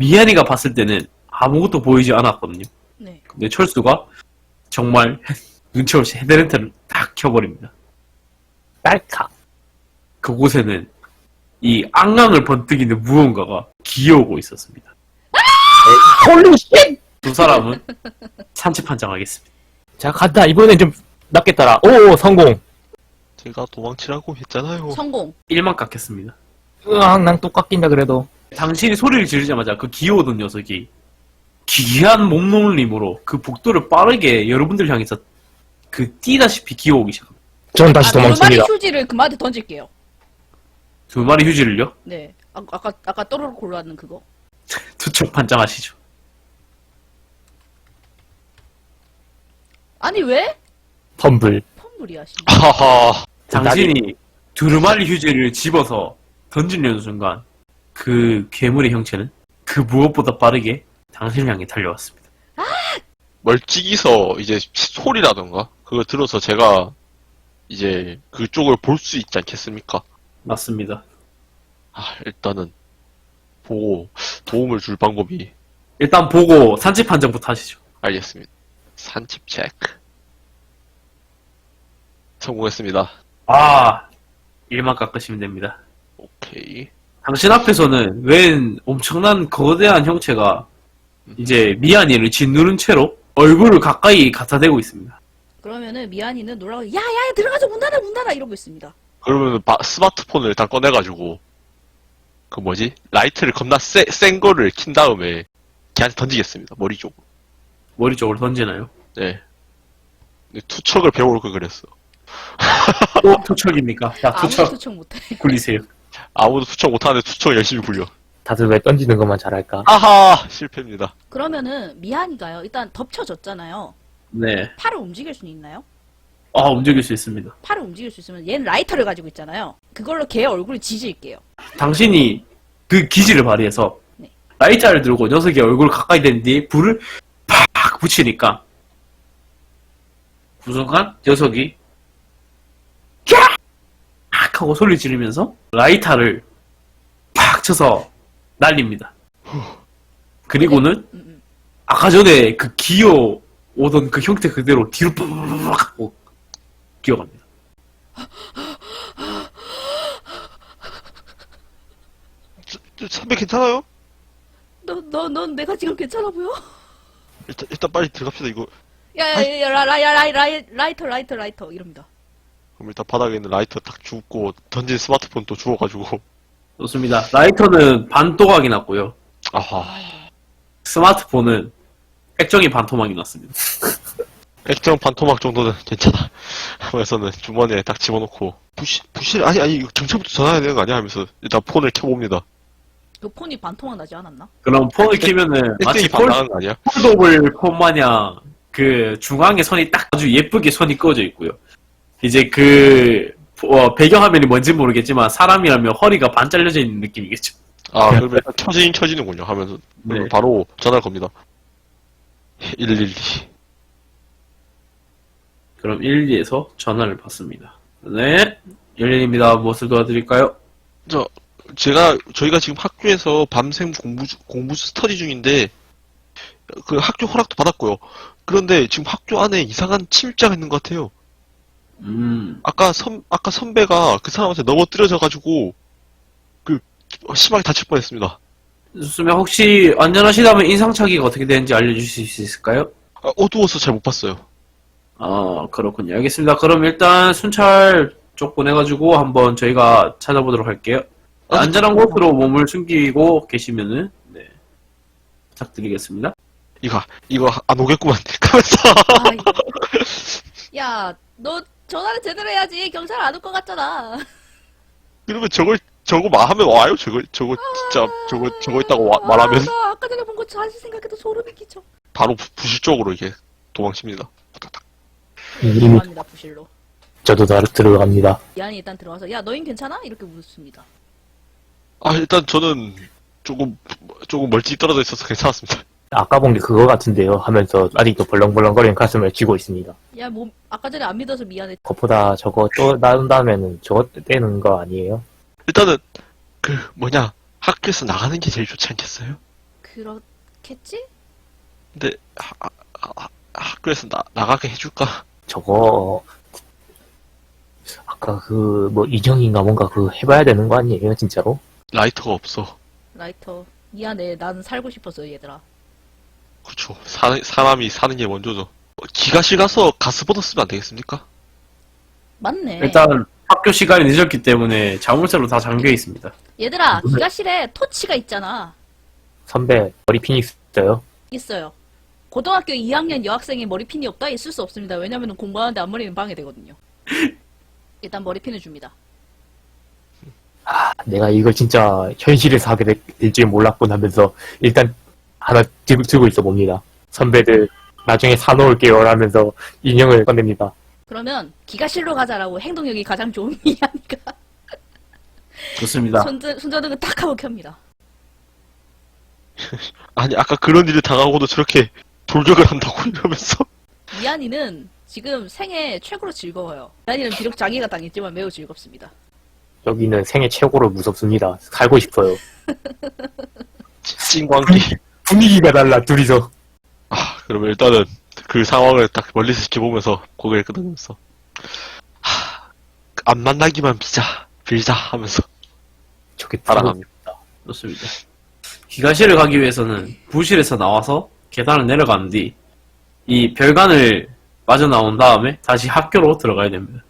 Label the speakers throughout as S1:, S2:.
S1: 미안이가 봤을 때는 아무것도 보이지 않았거든요.
S2: 네.
S1: 근데 철수가 정말 눈치 없이 헤드랜턴을 딱 켜버립니다.
S3: 딸칵.
S1: 그곳에는 이 앙앙을 번뜩이는 무언가가 기어오고 있었습니다.
S3: 홀리 쉣!
S1: 두 사람은 산책 판정하겠습니다.
S3: 자, 간다. 이번엔 좀 낫겠더라. 오, 성공.
S4: 제가 도망치라고 했잖아요.
S2: 성공.
S1: 1만 깎였습니다.
S3: 으앙, 난또 깎인다, 그래도.
S1: 당신이 소리를 지르자마자 그 기어오던 녀석이 기이한 몸놀림으로 그 복도를 빠르게 여러분들 향해서 그 뛰다시피 기어오기 시작합니다.
S3: 전 다시
S2: 아, 두 마리
S3: 도망칩니다.
S2: 휴지를 그마한테 던질게요.
S1: 두 마리 휴지를요?
S2: 네. 아, 아까 아까 또르르 골랐는 그거.
S1: 투척 판정하시죠.
S2: 아니 왜?
S3: 펌블.
S2: 펌블이야 씨.
S4: 하하.
S1: 당신이 두루마리 휴지를 집어서 던지려는 순간 그 괴물의 형체는 그 무엇보다 빠르게 당신을 향해 달려왔습니다.
S4: 멀찍이서 이제 소리라던가 그걸 들어서 제가 이제 그쪽을 볼 수 있지 않겠습니까?
S1: 맞습니다.
S4: 아, 일단은 보고 도움을 줄 방법이
S1: 일단 보고 산책 판정부터 하시죠.
S4: 알겠습니다. 산책 체크. 성공했습니다.
S1: 아, 1만 깎으시면 됩니다.
S4: 오케이.
S1: 당신 앞에서는 웬 엄청난 거대한 형체가 이제 미안이를 짓누른 채로 얼굴을 가까이 갖다 대고 있습니다.
S2: 그러면은 미안이는 놀라고 야야 들어가자 문 닫아 문 닫아 이러고 있습니다.
S4: 그러면 바- 스마트폰을 일단 꺼내가지고 그 뭐지 라이트를 겁나 세, 센 거를 킨 다음에 걔한테 던지겠습니다. 머리 쪽으로.
S1: 머리 쪽으로 던지나요?
S4: 네. 근데 투척을 배워올 걸 그랬어.
S1: 또 투척입니까? 자, 투척
S2: 투척 못해.
S1: 굴리세요.
S4: 아무도 투척 못하는데 투척 열심히 굴려.
S3: 다들 왜 던지는 것만 잘할까?
S4: 아하 실패입니다.
S2: 그러면은 미안이가요. 일단 덮쳐졌잖아요.
S1: 네.
S2: 팔을 움직일 수는 있나요?
S1: 아, 움직일 수 있습니다.
S2: 팔을 움직일 수 있으면 얘는 라이터를 가지고 있잖아요. 그걸로 걔 얼굴을 지질게요.
S1: 당신이 그 기지를 발휘해서
S2: 네.
S1: 라이자를 들고 녀석의 얼굴 가까이 댄 뒤에 불을 팍 붙이니까 그 순간 녀석이 캬! 하고 소리 지르면서 라이터를 팍 쳐서 날립니다. 그리고는. 아까 전에 그 기어 오던 그 형태 그대로 뒤로 빡빡 하고 기어갑니다.
S4: 저, 저, 선배 괜찮아요?
S2: 너, 너, 넌 내가 지금 괜찮아 보여?
S4: 일단, 일단 빨리 들어갑시다 이거.
S2: 야, 야, 야, 라, 라, 야, 라, 라, 라이터, 라이터, 라이터, 이럽니다.
S4: 그럼 일단 바닥에 있는 라이터 딱 주웠고 던진 스마트폰 또 주워가지고.
S1: 좋습니다. 라이터는 반토막이 났고요.
S4: 아하.
S1: 스마트폰은 액정이 반토막이 났습니다.
S4: 액정 반토막 정도는 괜찮아. 하면서는 주머니에 딱 집어넣고 부실 부실 아니 아니 이거 경찰부터 전화해야 되는 거 아니야 하면서 일단 폰을 켜봅니다.
S2: 그 폰이 반토막 나지 않았나?
S1: 그럼 폰을 키면은 마치
S4: 1등이 반나간 거 아니야?
S1: 폴더블 폰 마냥 그 중앙에 선이 딱 아주 예쁘게 선이 꺼져 있고요. 이제 그 어, 배경화면이 뭔지 모르겠지만 사람이라면 허리가 반 잘려져 있는 느낌이겠죠.
S4: 아 그러면 일단 켜지긴 켜지는군요 하면서 그러면
S1: 네.
S4: 바로 전화를 겁니다. 112.
S1: 그럼 112에서 전화를 받습니다. 네, 112입니다. 무엇을 도와드릴까요?
S4: 저 제가 저희가 지금 학교에서 밤샘 공부 중- 공부 스터디 중인데 그 학교 허락도 받았고요. 그런데 지금 학교 안에 이상한 침입자가 있는 것 같아요.
S1: 음,
S4: 아까 선 아까 선배가 그 사람한테 넘어뜨려져 가지고 그 심하게 다칠 뻔 했습니다.
S1: 좋습니다. 혹시 안전하시다면 인상착의가 어떻게 되는지 알려주실 수 있을까요?
S4: 아, 어두워서 잘 못 봤어요.
S1: 아, 그렇군요. 알겠습니다. 그럼 일단 순찰 쪽 보내가지고 한번 저희가 찾아보도록 할게요.
S4: 아,
S1: 안전한 곳으로 몸을 숨기고 계시면은, 네. 부탁드리겠습니다.
S4: 이거 이거 안 오겠구만. 가면서
S2: 아. 야, 너 전화를 제대로 해야지. 경찰 안 올 것 같잖아.
S4: 그러면 저걸 저거 말하면 와요. 저거 저거 진짜 저거 저거 있다고 와- 말하면
S2: 아, 나 아까 전에 본 거 다시 생각해도 소름이 끼쳐.
S4: 바로 부- 부실 쪽으로 이게 도망칩니다.
S3: 이름이-
S2: 들어갑니다, 부실로.
S3: 저도 다 들어갑니다.
S2: 미안이 일단 들어와서, 야, 너흰 괜찮아? 이렇게 묻습니다.
S4: 아 일단 저는 조금 조금 멀찍이 떨어져 있어서 괜찮았습니다.
S3: 아까 본 게 그거 같은데요. 하면서 아직도 벌렁벌렁거리는 가슴을 쥐고 있습니다.
S2: 야, 뭐, 아까 전에 안 믿어서 미안해.
S3: 그것보다 저거 또 나온 다음에는 저거 떼는 거 아니에요?
S4: 일단은 그 뭐냐 학교에서 나가는 게 제일 좋지 않겠어요?
S2: 그렇겠지?
S4: 근데 하- 하- 하- 학교에서 나, 나가게 해줄까?
S3: 저거 아까 그 뭐 인형인가 뭔가 그 해봐야 되는 거 아니에요 진짜로?
S4: 라이터가 없어.
S2: 라이터. 미안해. 난 살고 싶어서 얘들아.
S4: 그렇죠. 사, 사람이 사는 게 먼저죠. 어, 기가실 가서 가스보드 쓰면 안 되겠습니까?
S2: 맞네.
S1: 일단 학교 시간이 늦었기 때문에 자물쇠로 다 잠겨 있습니다.
S2: 얘들아, 기가실에 토치가 있잖아.
S3: 선배 머리핀 있어요?
S2: 있어요. 고등학교 2학년 여학생이 머리핀이 없다? 있을 수 없습니다. 왜냐면 공부하는데 앞머리는 방해되거든요. 일단 머리핀을 줍니다.
S3: 아, 내가 이걸 진짜 현실에서 하게 될- 될지 몰랐군 하면서 일단 하나 들고, 들고 있어 봅니다. 선배들 나중에 사놓을게요 라면서 인형을 꺼냅니다.
S2: 그러면 기가실로 가자라고 행동력이 가장 좋은 미안이가
S1: 좋습니다.
S2: 손전, 손전등을 딱 하고 켭니다.
S4: 아니, 아까 그런 일을 당하고도 저렇게 돌격을 한다고 이러면서.
S2: 미안이는 지금 생애 최고로 즐거워요. 미안이는 비록 장애가 당했지만 매우 즐겁습니다.
S3: 여기는 생애 최고로 무섭습니다. 살고 싶어요.
S4: 찐광기.
S3: 분위기가 달라 둘이서.
S4: 아, 그러면 일단은 그 상황을 딱 멀리서 지켜보면서 고개를 끄덕이면서 하, 안 만나기만 비자, 빌자 하면서
S3: 저게
S4: 따라갑니다.
S1: 좋습니다. 기가실을 가기 위해서는 부실에서 나와서 계단을 내려가는 뒤이 별관을 빠져나온 다음에 다시 학교로 들어가야 됩니다.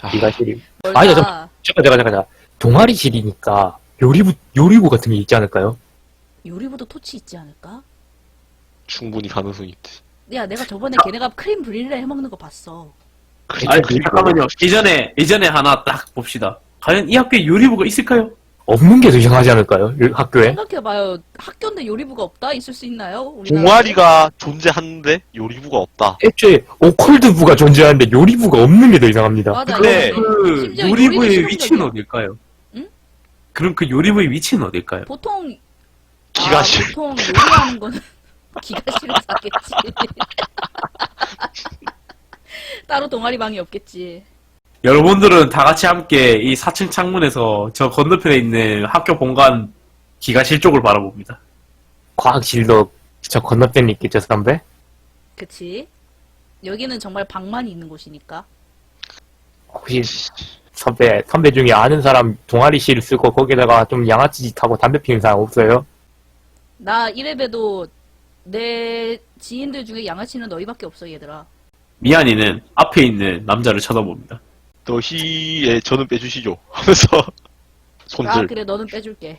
S4: 아,
S3: 기가실이.
S2: 멀다.
S3: 아니야, 잠깐, 잠깐, 잠깐, 잠깐. 동아리실이니까 요리부, 요리부 같은 게 있지 않을까요?
S2: 요리보다 토치 있지 않을까?
S4: 충분히 가능성이 있지.
S2: 야, 내가 저번에 걔네가 크림 브릴레 해먹는 거 봤어.
S4: 그래,
S1: 아니,
S4: 그래,
S1: 잠깐만요. 이전에, 이전에 하나 딱 봅시다. 과연 이 학교에 요리부가 있을까요?
S3: 없는 게 더 이상하지 않을까요? 요- 학교에?
S2: 생각해봐요. 학교인데 요리부가 없다? 있을 수 있나요? 우리나라에?
S4: 동아리가 존재하는데 요리부가 없다.
S3: 애초에 오컬드부가 존재하는데 요리부가 없는 게 더 이상합니다.
S2: 맞아.
S4: 근데
S2: 이거
S1: 그
S2: 심지어
S1: 요리부의 위치는
S2: 실용적이야.
S1: 어딜까요?
S2: 응?
S1: 그럼 그 요리부의 위치는 어딜까요?
S2: 보통
S4: 기가실.
S2: 아, 보통 요리하는 거는 기가실에서 하겠지. 따로 동아리 방이 없겠지.
S1: 여러분들은 다 같이 함께 이 4층 창문에서 저 건너편에 있는 학교 본관 기가실 쪽을 바라봅니다.
S3: 과학실도 저 건너편에 있겠죠, 선배?
S2: 그치? 여기는 정말 방만이 있는 곳이니까.
S3: 혹시 선배, 선배 중에 아는 사람 동아리실 쓰고 거기다가 좀 양아치 짓 하고 담배 피우는 사람 없어요?
S2: 나 이래봬도 내 지인들 중에 양아치는 너희밖에 없어 얘들아.
S1: 미안이는 앞에 있는 남자를 쳐다봅니다.
S4: 너희의 저는 빼주시죠. 하면서
S2: 아
S4: 손들.
S2: 그래 너는 빼줄게.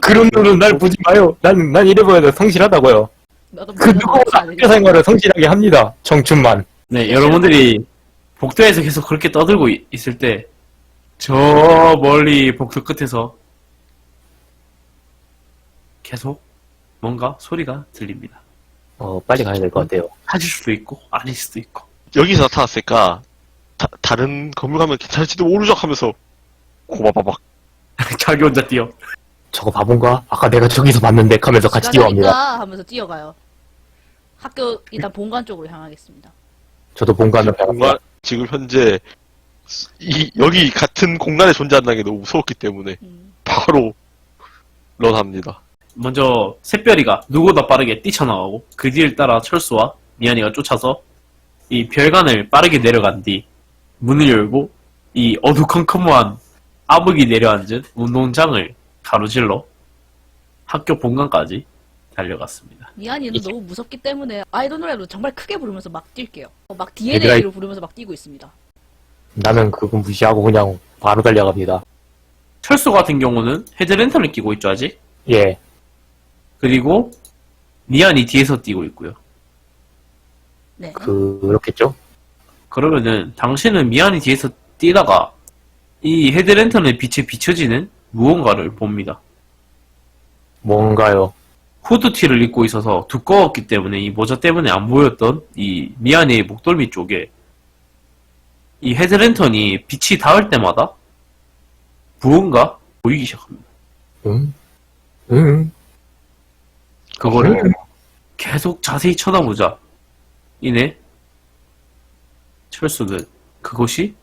S3: 그런 놈은 날 보지 마요. 난, 난 이래 보여도 성실하다고요.
S2: 너는
S3: 그 누구나
S2: 그렇지
S3: 학교. 생활을 성실하게 합니다. 청춘만.
S1: 네, 여러분들이 복도에서 계속 그렇게 떠들고 이- 있을 때, 저 멀리 복도 끝에서 계속 뭔가 소리가 들립니다.
S3: 어, 빨리 가야 될 것 같아요.
S1: 하실 수도 있고, 아닐 수도 있고.
S4: 여기서 나타났으니까 다, 다른 건물 가면 괜찮을지도 모르죠 하면서 고바바박.
S1: 자기 혼자 뛰어.
S3: 저거 바본가? 아까 내가 저기서 봤는데 하면서 같이 뛰어갑니다.
S2: 시간이니까 하면서 뛰어가요. 학교 일단 본관 쪽으로 향하겠습니다.
S3: 저도 본관을
S4: 공간,
S3: 배웠어요.
S4: 지금 현재 이 여기 같은 공간에 존재한다는 게 너무 무서웠기 때문에
S2: 음.
S4: 바로 런합니다.
S1: 먼저 샛별이가 누구보다 빠르게 뛰쳐나가고 그 뒤를 따라 철수와 미안이가 쫓아서 이 별관을 빠르게 내려간 뒤 문을 열고 이 어두컴컴한 암흑이 내려앉은 운동장을 가로질러 학교 본관까지 달려갔습니다.
S2: 미안이는 너무 무섭기 때문에 아이돌 노래로 정말 크게 부르면서 막 뛸게요. 어, 막
S3: 얘들아,
S2: DNA로 부르면서 막 뛰고 있습니다.
S3: 나는 그거 무시하고 그냥 바로 달려갑니다.
S1: 철수 같은 경우는 헤드랜턴을 끼고 있죠 아직.
S3: 예.
S1: 그리고 미안이 뒤에서 뛰고 있고요.
S2: 네.
S3: 그렇겠죠?
S1: 그러면은 당신은 미안이 뒤에서 뛰다가 이 헤드랜턴의 빛에 비춰지는 무언가를 봅니다.
S3: 뭔가요?
S1: 후드티를 입고 있어서 두꺼웠기 때문에 이 모자 때문에 안 보였던 이 미안의 목덜미 쪽에 이 헤드랜턴이 빛이 닿을 때마다 무언가 보이기 시작합니다.
S3: 응? 응?
S1: 그거를 계속 자세히 쳐다보자. 이내 철수는 그것이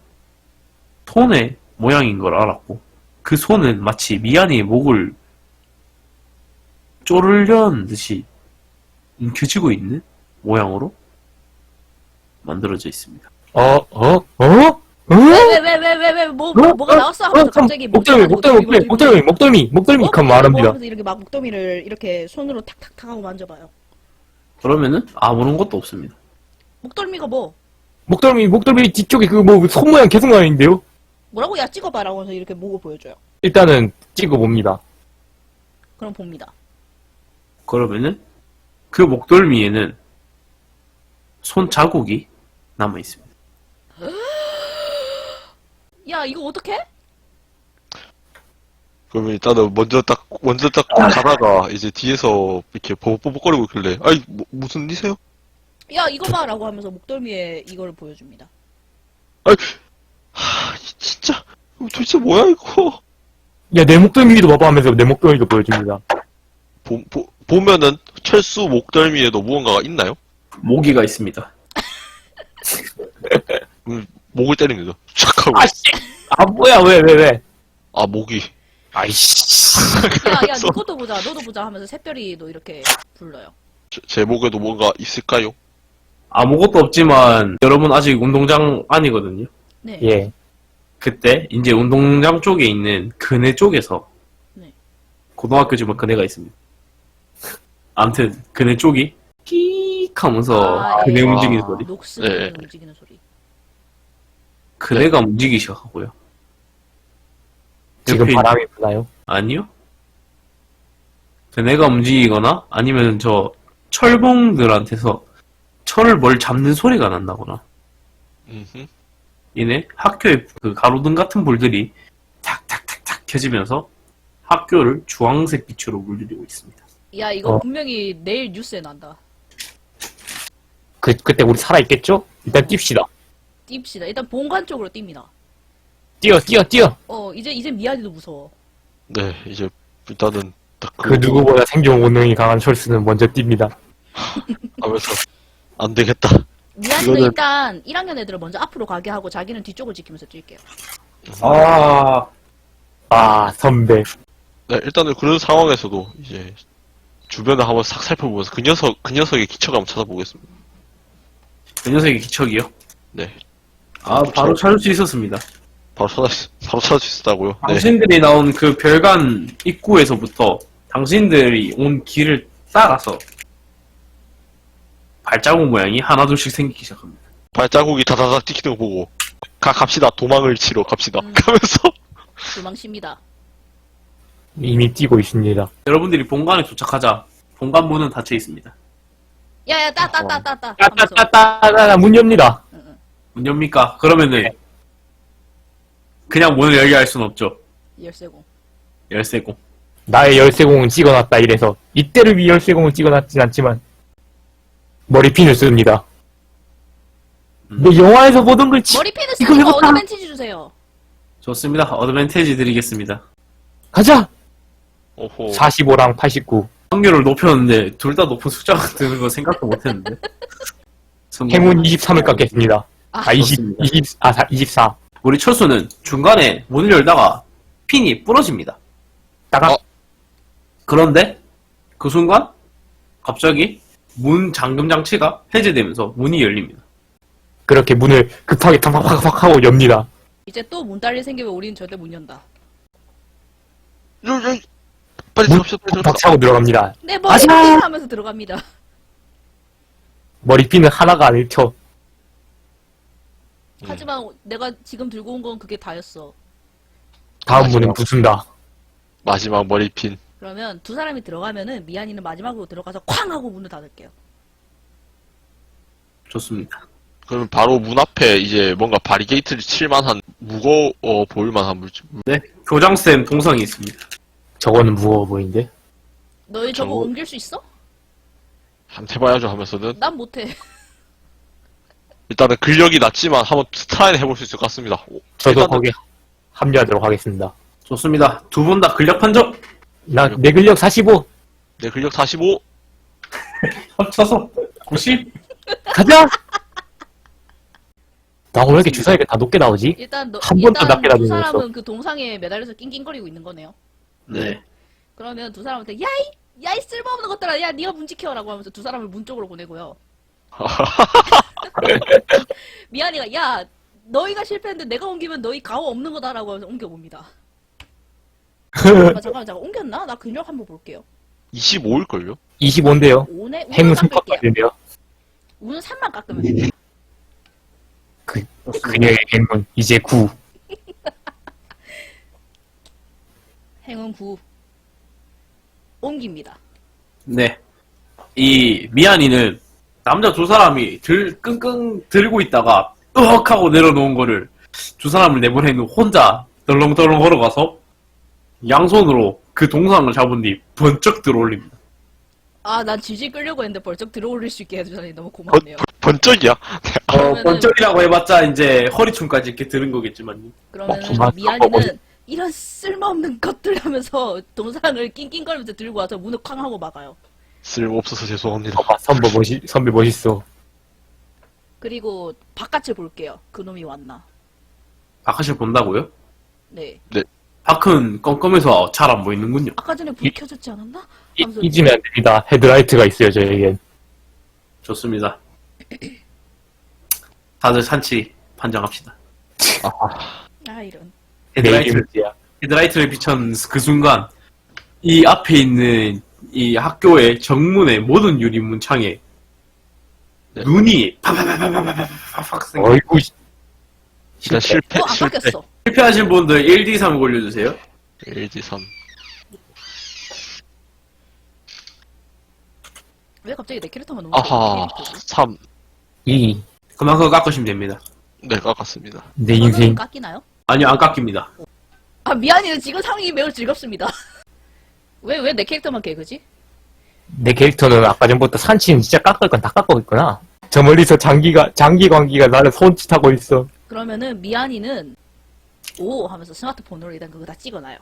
S1: 손의 모양인 걸 알았고 그 손은 마치 미안이의 목을 쪼르려는 듯이 움켜쥐고 있는 모양으로 만들어져 있습니다.
S3: 어, 어, 어? 어?
S2: 왜왜 왜 왜 왜뭐 뭐, 뭐가 나왔어 하면서 갑자기
S3: 목덜미, 목덜미, 목덜미, 목덜미, 목덜미, 목덜미, 컴 말합니다.
S2: 이렇게 막 목덜미를 이렇게 손으로 탁탁탁 하고 만져봐요.
S1: 그러면은 아무런 것도 없습니다.
S2: 목덜미가 뭐
S3: 목덜미, 목덜미 뒤쪽에 그 뭐 손 모양 계속 나와 있는데요?
S2: 뭐라고 야 찍어봐라고 해서 이렇게 모고 보여줘요.
S3: 일단은 찍어 봅니다.
S2: 그럼 봅니다.
S1: 그러면은 그 목덜미에는 손 자국이 남아 있습니다.
S2: 야 이거 어떡해?
S4: 그러면 일단은 먼저 딱 먼저 딱 가다가 이제 뒤에서 이렇게 버벅버벅거리고 있길래 아이 뭐, 무슨 일이세요?
S2: 야 이거 봐 라고 하면서 목덜미에 이걸 보여줍니다.
S4: 하 진짜 도대체 뭐야 이거?
S3: 야, 내 목덜미도 봐봐 하면서 내 목덜미도 보여줍니다.
S4: 보, 보, 보면은 철수 목덜미에도 무언가가 있나요?
S1: 모기가 있습니다.
S4: 목을 때리는 거죠. 촥 하고
S3: 아, 씨! 아, 뭐야, 왜, 왜, 왜?
S4: 아 목이
S3: 아이씨.
S2: 야 야
S4: 그래서-
S2: 네 것도 보자 너도 보자 하면서 새별이도 이렇게 불러요.
S4: 제, 제 목에도 뭔가 있을까요?
S1: 아무것도 없지만 여러분 아직 운동장 안이거든요.
S2: 네.
S3: 예.
S1: 그때 이제 운동장 쪽에 있는 그네 쪽에서
S2: 네.
S1: 고등학교지만 그네가 있습니다. 암튼 그네 쪽이 끼익 하면서
S2: 아,
S1: 그네
S2: 예.
S1: 움직이는
S4: 아.
S1: 소리.
S2: 녹슨
S4: 네.
S2: 움직이는 소리.
S1: 그네가 움직이기 시작하고요.
S3: 지금
S1: 옆에
S3: 바람이 부나요?
S1: 아니요. 그네가 움직이거나 아니면 저 철봉들한테서 철을 뭘 잡는 소리가 난다거나
S4: 음흠.
S1: 이내 학교의 그 가로등 같은 불들이 탁탁탁탁 켜지면서 학교를 주황색 빛으로 물들이고 있습니다.
S2: 야 이거
S3: 어.
S2: 분명히 내일 뉴스에 난다.
S3: 그, 그때 우리 살아 있겠죠? 일단 뜁시다.
S2: 뜁시다. 일단 본관 쪽으로 뜁니다.
S3: 뛰어, 뛰어, 뛰어!
S2: 어 이제 이제 미아리도 무서워.
S4: 네 이제 일단은
S3: 딱그 누구보다 생존 본능이 강한 철수는 먼저 뜁니다.
S4: 하면서 안 되겠다.
S2: 미아리는
S3: 이거는-
S2: 일단 1학년 애들을 먼저 앞으로 가게 하고 자기는 뒤쪽을 지키면서 뛸게요.
S1: 아,
S3: 아, 선배.
S4: 네 일단은 그런 상황에서도 이제 주변을 한번 싹 살펴보면서 그 녀석 그 녀석의 기척을 한번 찾아보겠습니다.
S1: 그 녀석의 기척이요?
S4: 네
S1: 아, 바로 찾을 수 있었습니다.
S4: 바로 찾아 바로 찾을 수 있었다고요. 네
S1: 당신들이 나온 그 별관 입구에서부터 당신들이 온 길을 따라서 발자국 모양이 하나둘씩 생기기 시작합니다.
S4: 발자국이 다다닥 찍히는 거 보고 가 갑시다 도망을 치러 갑시다.
S2: 음.
S4: 가면서
S2: 도망칩니다.
S3: 이미 뛰고 있습니다.
S1: 여러분들이 본관에 도착하자 본관 문은 닫혀 있습니다.
S2: 야야 따 따 따 따따
S3: 아,
S2: 하면서
S3: 따따따따, 문 엽니다.
S1: 문 엽니까? 그러면은 그냥 문을 열게 할 수는 없죠.
S2: 열쇠고.
S1: 열쇠고.
S3: 나의 열쇠공은 찍어놨다 이래서 이때를 위해 열쇠공을 찍어놨진 않지만 머리핀을 씁니다.
S1: 음.
S3: 뭐 영화에서 보던 걸 치...
S2: 머리핀을
S3: 이거
S2: 쓰니까
S3: 해볼까?
S2: 어드밴티지 주세요.
S1: 좋습니다. 어드밴테지 드리겠습니다.
S3: 가자!
S4: 오호
S3: 45랑 89
S1: 확률을 높였는데 둘 다 높은 숫자가 드는 거 생각도 못했는데. 성공.
S3: 행운 23을 깎겠습니다.
S2: 아,
S3: 아 20,
S1: 좋습니다.
S3: 20, 아 4, 24
S1: 우리 철수는 중간에 문을 열다가 핀이 부러집니다.
S3: 따가
S4: 어?
S1: 그런데 그 순간 갑자기 문 잠금 장치가 해제되면서 문이 열립니다.
S3: 그렇게 문을 급하게 팍팍팍 하고 엽니다.
S2: 이제 또문 딸릴 생기면 우리는 절대 못 연다.
S4: 요, 요, 빨리
S3: 문
S4: 들어갑시다 빨리
S3: 팍
S4: 들어갑시다.
S3: 차고 들어갑니다.
S2: 내 머리핀
S3: 아자!
S2: 하면서 들어갑니다.
S3: 머리핀은 하나가 안 읽혀.
S4: 음.
S2: 하지만 내가 지금 들고 온 건 그게 다였어.
S3: 다음
S4: 마지막.
S3: 문은 부순다.
S4: 마지막 머리핀
S2: 그러면 두 사람이 들어가면은 미안이는 마지막으로 들어가서 쾅 하고 문을 닫을게요.
S1: 좋습니다.
S4: 그러면 바로 문 앞에 이제 뭔가 바리게이트를 칠만한 무거워 보일만한 물질
S1: 네, 교장쌤 동상이 있습니다.
S3: 저거는 무거워 보이는데?
S2: 너희 저거
S4: 저거-
S2: 옮길 수 있어?
S4: 한번 해봐야죠 하면서는
S2: 난 못해.
S4: 일단은 근력이 낮지만 한번 스타일 해볼 수 있을 것 같습니다. 오,
S3: 저도
S4: 일단은
S3: 거기에 합류하도록 하겠습니다.
S1: 좋습니다. 두 분 다 근력 판정
S3: 나, 내 근력 45!
S4: 내 근력 45
S1: 합쳐서 90.
S3: 가자! 나 오늘 왜 이렇게 주사위가 다 높게 나오지?
S2: 일단 너
S3: 한 번도
S2: 일단
S3: 낮게
S2: 두
S3: 나중에
S2: 사람은 그 동상에 매달려서 낑낑거리고 있는 거네요.
S1: 네.
S2: 그러면 두 사람한테 야이 야이 쓸모없는 것들아 야 네가 문 지켜라고 하면서 두 사람을 문 쪽으로 보내고요. 미안이가 야 너희가 실패했는데 내가 옮기면 너희 가오 없는 거다라고 하면서 옮겨봅니다. 잠깐 잠깐 잠깐 옮겼나? 나 근력 한번 볼게요.
S4: 25일걸요?
S3: 25인데요.
S2: 5네
S3: 행운
S2: 5만
S3: 3번
S2: 뺄게요.
S3: 빠지는데요.
S2: 우는 3만 깎으면 돼요.
S3: 그녀의 행운 이제 9.
S2: 행운 9 옮깁니다.
S1: 네. 이 미안이는 남자 두 사람이 들 끙끙 들고 있다가 으헉 하고 내려놓은 거를 두 사람을 내보내는 혼자 덜렁덜렁 걸어가서 양손으로 그 동상을 잡은 뒤 번쩍 들어올립니다.
S2: 아난 질질 끌려고 했는데 벌쩍 들어올릴 수 있게 해주다니 너무
S4: 번,
S2: 고맙네요.
S4: 번쩍이야?
S1: 어,
S2: 그러면은-
S1: 번쩍이라고 해봤자 이제 허리춤까지 이렇게 들은 거겠지만
S2: 그러면
S3: 어, 정말
S2: 미안이는 이런 쓸모없는 것들 하면서 동상을 낑낑거리면서 들고 와서 문을 쾅 하고 막아요.
S4: 쓸모없어서 죄송합니다.
S3: 봐봐, 선배 멋이, 선배 멋있어.
S2: 그리고 바깥을 볼게요. 그놈이 왔나.
S1: 바깥을 본다고요?
S2: 네.
S1: 밖은 껌껌해서 잘 안 보이는군요.
S2: 아까 전에 불 켜졌지 않았나?
S3: 이, 잊으면 안 됩니다. 헤드라이트가 있어요, 저에겐.
S1: 좋습니다. 다들 산치 판정합시다.
S2: 아 이런.
S1: 헤드라이트. 헤드라이트를 비춘 그 순간 이 앞에 있는 이 학교의 정문의 모든 유리 문 창에
S4: 네.
S1: 눈이 파파파파파파팍 생겨.
S3: 어이구,
S4: 일단 실패,
S2: 어, 안
S4: 실패.
S2: 깎였어.
S1: 실패하신 분들 1D3 올려주세요.
S4: LG3.
S2: 왜 갑자기 내 캐릭터만 너무
S4: 아하,
S2: 캐릭터지?
S4: 3.
S3: 2.
S1: 그만큼 깎으시면 됩니다.
S4: 네, 깎았습니다.
S3: 내 인생.
S2: 깎이나요?
S1: 아니요, 안 깎입니다.
S2: 아 미안해요. 지금 상황이 매우 즐겁습니다. 왜 왜 내 캐릭터만 개그지?
S3: 내 캐릭터는 아까 전부터 산치는 진짜 깎을 건 다 깎고 있구나. 저 멀리서 장기가, 장기 광기가 나를 손짓하고 있어.
S2: 그러면은 미안이는 오 하면서 스마트폰으로 일단 그거 다 찍어놔요.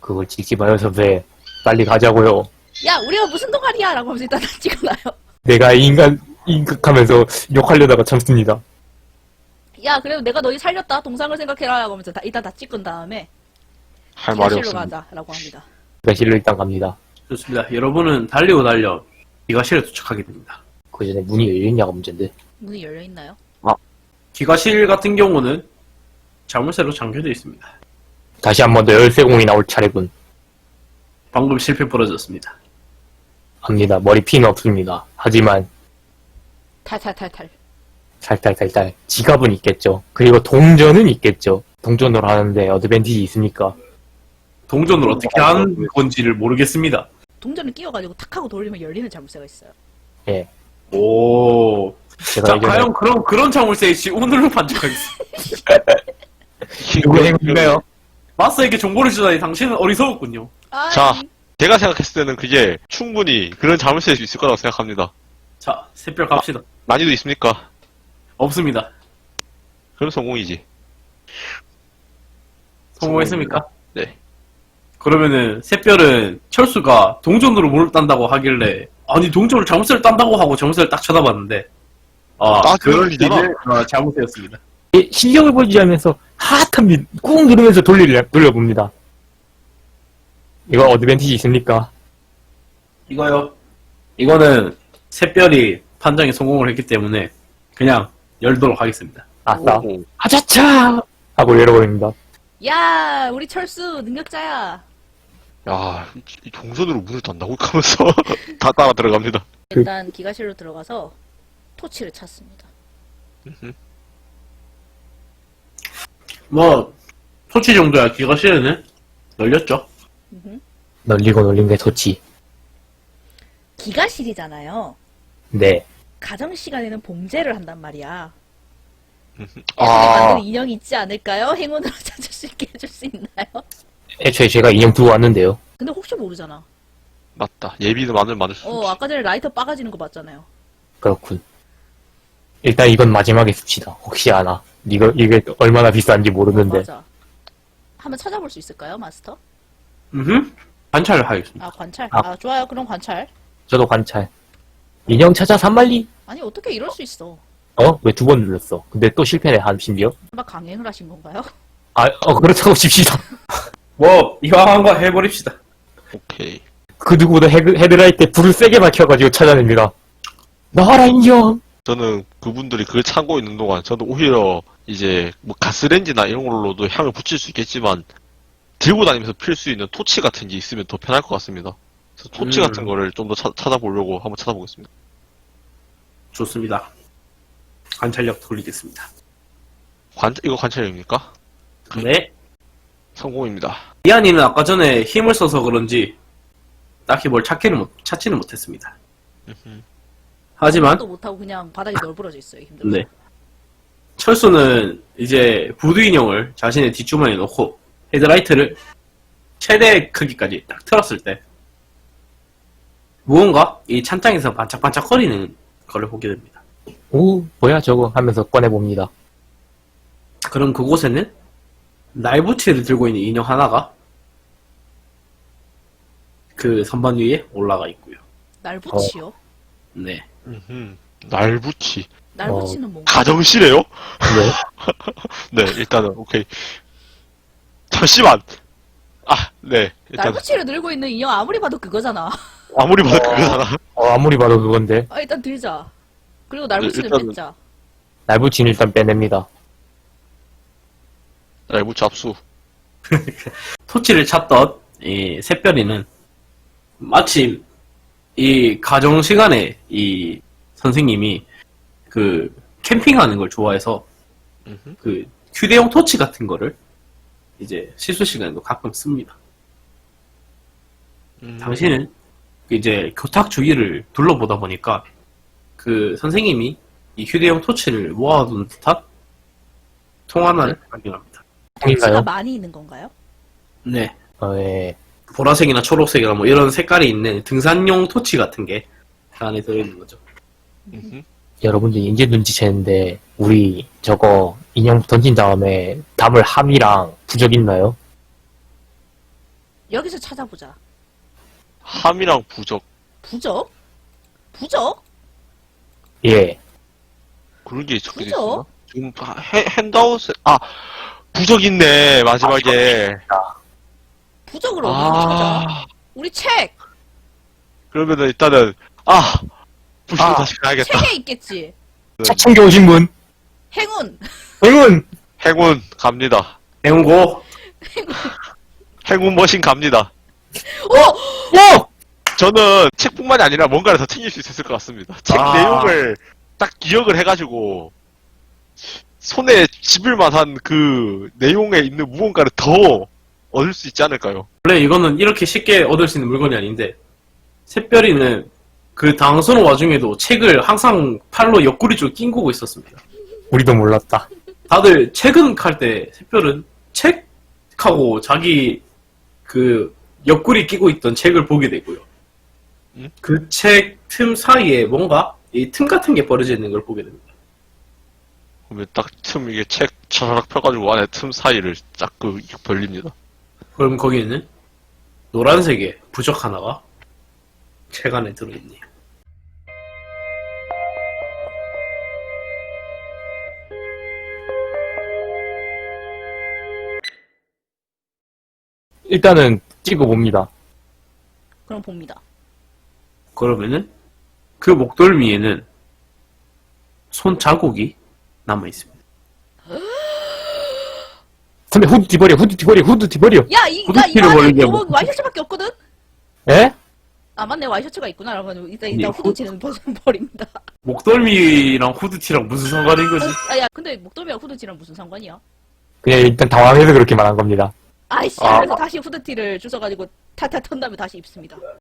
S3: 그걸 찍지 마요, 선배. 빨리 가자고요.
S2: 야 우리가 무슨 동아리야 라고 하면서 일단 다 찍어놔요.
S3: 내가 인간, 인극하면서 욕하려다가 참습니다.
S2: 야 그래도 내가 너희 살렸다 동상을 생각해라 라고 하면서 다, 일단 다 찍은 다음에
S4: 할 말이
S2: 기가실로
S4: 없습니다.
S2: 가자 라고 합니다.
S3: 그러니까 실로 일단 갑니다.
S1: 좋습니다. 여러분은 달리고 달려 기가실에 도착하게 됩니다.
S3: 그 전에 문이 열렸냐가 문제인데.
S2: 문이 열려 있나요?
S1: 기가실 같은 경우는 자물쇠로 잠겨져 있습니다.
S3: 다시 한 번 더 열쇠공이 나올 차례군.
S1: 방금 실패 벌어졌습니다.
S3: 합니다. 머리 피는 없습니다. 하지만
S2: 탈탈탈탈.
S3: 살탈살탈 지갑은 있겠죠. 그리고 동전은 있겠죠. 동전으로 하는데 어드밴티지 있습니까?
S1: 동전을 어떻게 하는 건지를 모르겠습니다.
S2: 동전을 끼워가지고 탁 하고 돌리면 열리는 자물쇠가 있어요.
S3: 예.
S1: 오.
S3: 제가
S1: 자,
S3: 예전에
S1: 과연 그런, 그런 자물쇠 씨 오늘로 판정하겠습니다.
S3: 누구 행운인가요?
S1: 마스에게 정보를 주다니 당신은 어리석었군요.
S2: 아,
S4: 자. 제가 생각했을 때는 그게 충분히 그런 자물쇠일 수 있을 거라고 생각합니다.
S1: 자, 샛별 갑시다.
S4: 난이도 있습니까?
S1: 없습니다.
S4: 그럼 성공이지.
S1: 성공했습니까?
S4: 네.
S1: 그러면은 샛별은 철수가 동전으로 물을 딴다고 하길래 아니 동전을 자물쇠를 딴다고 하고 자물쇠를 딱 쳐다봤는데 아
S4: 아,
S1: 그럴
S4: 그러니까.
S1: 리는 아, 자물쇠였습니다.
S3: 예, 실력을 보여주면서 핫한 밑꾹 누르면서 돌리려, 돌려봅니다. 이거 어드밴티지 있습니까?
S1: 이거요. 이거는 샛별이 판정에 성공을 했기 때문에 그냥 열도록 하겠습니다.
S3: 아싸.
S4: 오.
S3: 아자차! 하고 열어버립니다.
S2: 야 우리 철수 능력자야.
S4: 야, 이- 이 동전으로 문을 딴다고 하면서 다 따라 들어갑니다.
S2: 일단 기가실로 들어가서 토치를 찾습니다.
S1: 뭐 토치 정도야 기가 실에는 열렸죠.
S2: 음흠.
S3: 널리고 널린 게 좋지.
S2: 기가실이잖아요.
S3: 네.
S2: 가정 시간에는 봉제를 한단 말이야. 예전에
S4: 아,
S2: 만든 인형이 있지 않을까요? 행운으로 찾을 수 있게 해줄 수 있나요?
S3: 애초에 제가 인형 두고 왔는데요.
S2: 근데 혹시 모르잖아.
S4: 맞다. 예비는 마늘 많을
S2: 수어
S4: 있지.
S2: 아까 전에 라이터 빠가지는 거 봤잖아요.
S3: 그렇군. 일단 이건 마지막에 씁시다. 혹시 아나. 이거, 이게 얼마나 비싼지
S2: 어,
S3: 모르는데.
S2: 맞아. 한번 찾아볼 수 있을까요, 마스터?
S1: 음. 관찰을 하겠습니다.
S2: 아 관찰.
S3: 아.
S2: 아, 좋아요. 그럼 관찰.
S3: 저도 관찰. 인형 찾아 산말리?
S2: 아니 어떻게 이럴 수 있어?
S3: 어? 왜 두 번 눌렀어? 근데 또 실패네, 한 심지어?
S2: 설마 강행을 하신 건가요?
S3: 아, 어, 그렇다고 칩시다.
S1: 뭐 이왕 한 거 해버립시다.
S4: 오케이.
S3: 그 누구보다 헤드, 헤드라이트에 불을 세게 밝혀가지고 찾아냅니다. 나와라 인형.
S4: 저는 그분들이 그걸 참고 있는 동안 저는 오히려 이제 뭐 가스렌지나 이런 걸로도 향을 붙일 수 있겠지만 들고 다니면서 필 수 있는 토치 같은 게 있으면 더 편할 것 같습니다. 그래서 토치
S1: 음.
S4: 같은 거를 좀 더 찾아보려고 한번 찾아보겠습니다.
S1: 좋습니다. 관찰력 돌리겠습니다.
S4: 관 이거 관찰입니까?
S1: 네.
S4: 성공입니다.
S1: 이한이는 아까 전에 힘을 써서 그런지 딱히 뭘 찾기는 못, 찾지는 못했습니다. 하지만
S2: 도 못하고 그냥 바닥에 널브러져 있어요. 힘들어.
S1: 네. 철수는 이제 부두 인형을 자신의 뒷주머니에 넣고 헤드라이트를 최대 크기까지 딱 틀었을 때 무언가 이 찬장에서 반짝반짝거리는 걸 보게 됩니다.
S3: 오 뭐야 저거 하면서 꺼내봅니다.
S1: 그럼 그곳에는 날부치를 들고 있는 인형 하나가 그 선반 위에 올라가 있고요.
S2: 날 붙이요?
S1: 네.
S4: 음흠. 날붙이
S2: 날
S3: 어.
S2: 붙이는 뭔가?
S4: 가정실에요?
S3: 네.
S4: 네 일단은 오케이. 잠시만. 아 네.
S2: 날
S4: 일단
S2: 붙이를 들고 있는 인형 아무리 봐도 그거잖아.
S4: 아무리 봐도
S3: 어.
S4: 그거잖아.
S3: 어, 아무리 봐도 그건데
S2: 아, 일단 들자. 그리고 날
S4: 네,
S2: 붙이는
S4: 일단은-
S2: 뺐자.
S3: 날붙이는 일단 빼냅니다.
S4: 날붙이 압수.
S1: 토치를 찾던 이 새별이는 마침 이 가정 시간에 이 선생님이 그 캠핑하는 걸 좋아해서
S4: 음흠.
S1: 그 휴대용 토치 같은 거를 이제 실수 시간에도 가끔 씁니다.
S4: 음.
S1: 당신은 이제 교탁 주위를 둘러보다 보니까 그 선생님이 이 휴대용 토치를 모아둔 듯한 통 하나를 발견합니다.
S2: 토치가
S3: 통인가요?
S2: 많이 있는 건가요?
S1: 네.
S3: 어, 예.
S1: 보라색이나 초록색이나 뭐 이런 색깔이 있는 등산용 토치 같은 게그 안에 들어있는 거죠.
S4: 음흠.
S3: 여러분들 이제 눈치채는데 우리 저거 인형 던진 다음에 담을 함이랑 부적 있나요?
S2: 여기서 찾아보자.
S4: 함이랑 부적
S2: 부적? 부적?
S3: 예.
S4: 그런 게 적혀져
S2: 부적?
S4: 있었나? 지금 해, 핸드아웃에 아 부적 있네 마지막에.
S2: 부적을 찾아?
S4: 아
S2: 우리 책!
S4: 그러면은 일단은 아 부시로
S3: 아.
S4: 다시 가야겠다.
S2: 책에 있겠지.
S3: 책 챙겨오신 분?
S2: 행운!
S3: 행운!
S4: 행운 갑니다.
S1: 행운고
S4: 행운 머신 갑니다.
S3: 오!
S4: 저는 책뿐만이 아니라 뭔가를 더 챙길 수 있을 것 같습니다. 책
S1: 아.
S4: 내용을 딱 기억을 해가지고 손에 집을 만한 그 내용에 있는 무언가를 더 얻을 수 있지 않을까요?
S1: 원래 이거는 이렇게 쉽게 얻을 수 있는 물건이 아닌데 샛별이는 그 당선 와중에도 책을 항상 팔로 옆구리 쪽 낑기고 있었습니다.
S3: 우리도 몰랐다.
S1: 다들 책은 칼때 샛별은 책 하고 자기 그 옆구리 끼고 있던 책을 보게 되고요.
S4: 음?
S1: 그 책 틈 사이에 뭔가 이 틈 같은 게 벌어져 있는 걸 보게 됩니다.
S4: 그러면 딱틈 이게 책 차라락 펴가지고 안에 틈 사이를 쫙그 벌립니다.
S1: 그럼 거기에는 노란색의 부적 하나가 책 안에 들어있네요.
S3: 일단은 찍어 봅니다.
S2: 그럼 봅니다.
S1: 그러면은 그 목덜미에는 손 자국이 남아 있습니다.
S3: 선배 후드 뒤버려, 후드 뒤버려, 후드 뒤버려.
S2: 야, 이,
S1: 후드
S2: 나이
S1: 티를
S2: 안에
S1: 벌리게
S2: 뭐
S1: 하고.
S2: 와이셔츠밖에 없거든?
S3: 예?
S2: 아, 맞네. 와이셔츠가 있구나. 라고 일단,
S1: 네,
S2: 일단
S1: 후-
S2: 후드티는 벗어버립니다.
S1: 목덜미랑 후드티랑 무슨 상관인 거지?
S2: 아, 야, 근데 목도미랑 후드티랑 무슨 상관이야?
S3: 그냥 일단 당황해서 그렇게 말한 겁니다.
S2: 아이씨,
S1: 아.
S2: 하면서 다시 후드티를 주워가지고 탈탈 턴 다음에 다시 입습니다.